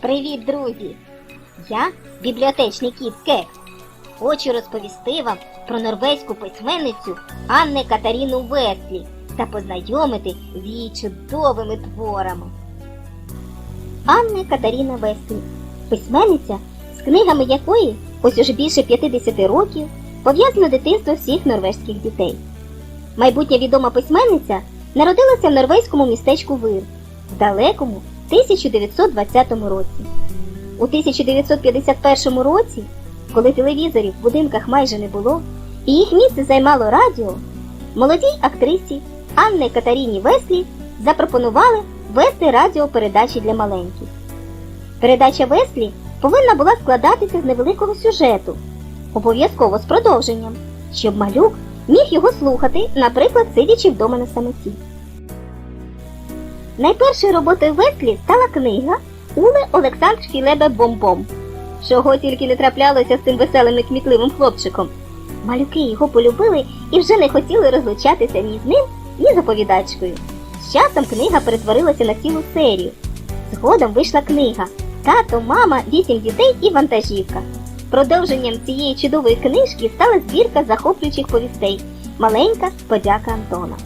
Привіт, друзі! Я бібліотечний кіт Кекс. Хочу розповісти вам про норвезьку письменницю Анне Катаріну Веслі та познайомити з її чудовими творами. Анне Катаріна Веслі письменниця, з книгами якої ось уже більше 50 років пов'язано дитинство всіх норвезьких дітей. Майбутня відома письменниця народилася в норвезькому містечку Вир в далекому 1920 році. У 1951 році, коли телевізорів в будинках майже не було, і їх місце займало радіо, молодій актрисі Анне Катаріні Веслі запропонували вести радіопередачі для маленьких. Передача Веслі повинна була складатися з невеликого сюжету, обов'язково з продовженням, щоб малюк міг його слухати, наприклад, сидячи вдома на самоті. Найпершою роботою Веслі стала книга Уле Олександр Філебе Бомбом. Чого тільки не траплялося з цим веселим і кмітливим хлопчиком. Малюки його полюбили і вже не хотіли розлучатися ні з ним, ні з оповідачкою. З часом книга перетворилася на цілу серію. Згодом вийшла книга Тато, мама, вісім дітей і вантажівка. Продовженням цієї чудової книжки стала збірка захоплюючих повістей Маленька подяка Антона.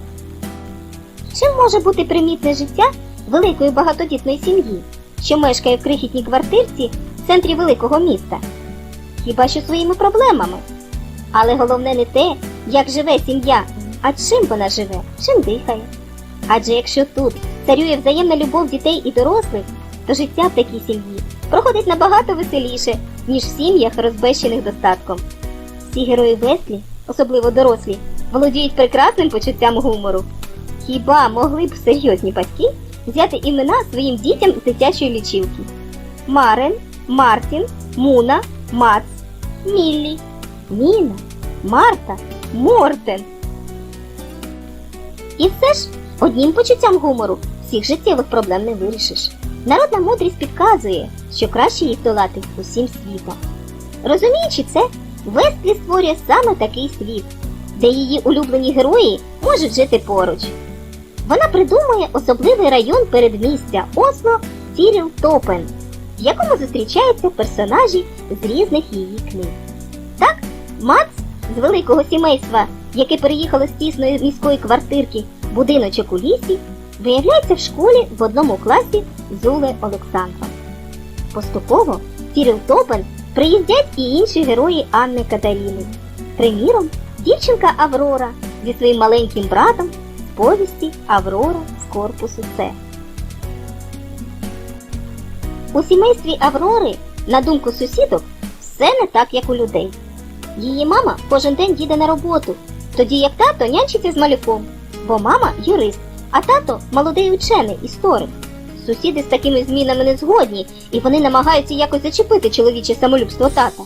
Чим може бути примітне життя великої багатодітної сім'ї, що мешкає в крихітній квартирці в центрі великого міста? Хіба що своїми проблемами? Але головне не те, як живе сім'я, а чим вона живе, чим дихає. Адже якщо тут царює взаємна любов дітей і дорослих, то життя в такій сім'ї проходить набагато веселіше, ніж в сім'ях, розбещених достатком. Всі герої Веслі, особливо дорослі, володіють прекрасним почуттям гумору. Хіба могли б серйозні батьки взяти імена своїм дітям з дитячої лічилки? Марен, Мартін, Муна, Мац, Міллі, Ніна, Марта, Мортен. І все ж однім почуттям гумору всіх життєвих проблем не вирішиш. Народна мудрість підказує, що краще їх долати усім світом. Розуміючи це, Вестлі створює саме такий світ, де її улюблені герої можуть жити поруч. Вона придумує особливий район передмістя Осло Тіріл Топен, в якому зустрічаються персонажі з різних її книг. Так, Мац з великого сімейства, яке переїхало з тісної міської квартирки будиночок у лісі, виявляється в школі в одному класі з Уле Олександром. Поступово в Тіріл Топен приїздять і інші герої Анни Катаріни. Приміром, дівчинка Аврора зі своїм маленьким братом повісті Аврора з корпусу С. У сімействі Аврори, на думку сусідок, все не так, як у людей. Її мама кожен день їде на роботу, тоді як тато нянчиться з малюком, бо мама юрист, а тато молодий учений, історик. Сусіди з такими змінами не згодні, і вони намагаються якось зачепити чоловіче самолюбство тата.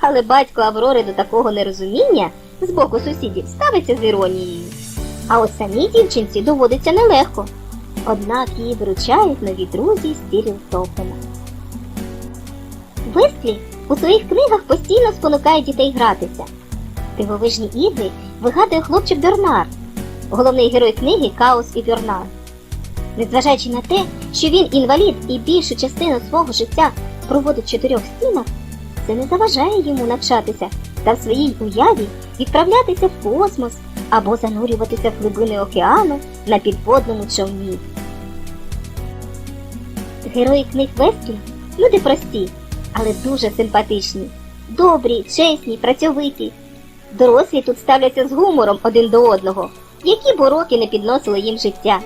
Але батько Аврори до такого нерозуміння з боку сусідів ставиться з іронією. А от самій дівчинці доводиться нелегко. Однак її виручають нові друзі з Тіріл Топена. Вестлі у своїх книгах постійно спонукає дітей гратися. Дивовижні ігри вигадує хлопчик Бернар, головний герой книги Каос і Бернар. Незважаючи на те, що він інвалід і більшу частину свого життя проводить в чотирьох стінах, це не заважає йому навчатися та в своїй уяві відправлятися в космос або занурюватися в глибини океану на підводному човні. Герої книг Вестлі люди прості, але дуже симпатичні, добрі, чесні, працьовиті. Дорослі тут ставляться з гумором один до одного, які б уроки не підносили їм життя.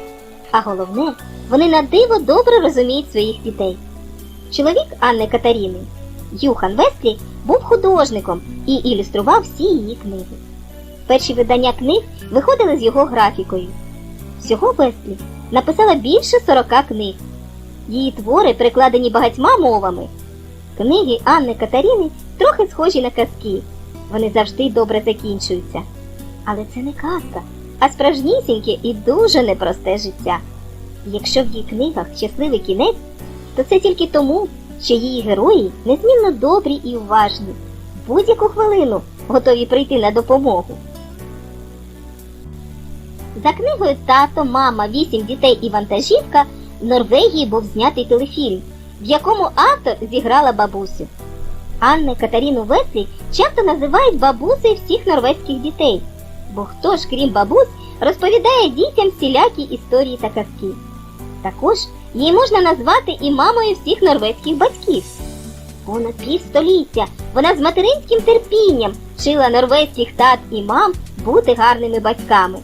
А головне, вони на диво добре розуміють своїх дітей. Чоловік Анни Катаріни, Юхан Вестлі, був художником і ілюстрував всі її книги. Перші видання книг виходили з його графікою. Всього Вестлі написала більше 40 книг. Її твори перекладені багатьма мовами. Книги Анни Катаріни трохи схожі на казки. Вони завжди добре закінчуються. Але це не казка, а справжнісіньке і дуже непросте життя. Якщо в її книгах щасливий кінець, то це тільки тому, що її герої незмінно добрі і уважні, будь-яку хвилину готові прийти на допомогу. За книгою Тато, мама, вісім дітей і вантажівка в Норвегії був знятий телефільм, в якому автор зіграла бабусю. Анне Катаріну Веслі часто називають бабусею всіх норвезьких дітей, бо хто ж, крім бабусь, розповідає дітям всілякі історії та казки. Також її можна назвати і мамою всіх норвезьких батьків. Понад півстоліття вона з материнським терпінням вчила норвезьких тат і мам бути гарними батьками,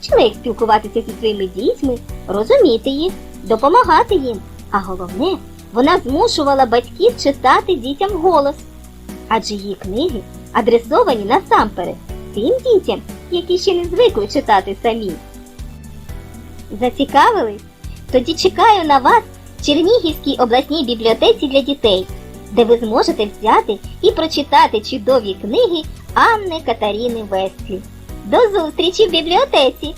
вчила їх спілкуватися зі своїми дітьми, розуміти їх, допомагати їм. А головне, вона змушувала батьків читати дітям голос, адже її книги адресовані насамперед тим дітям, які ще не звикли читати самі. Зацікавились? Тоді чекаю на вас в Чернігівській обласній бібліотеці для дітей, де ви зможете взяти і прочитати чудові книги Анни Катаріни Вестлі. До зустрічі в бібліотеці!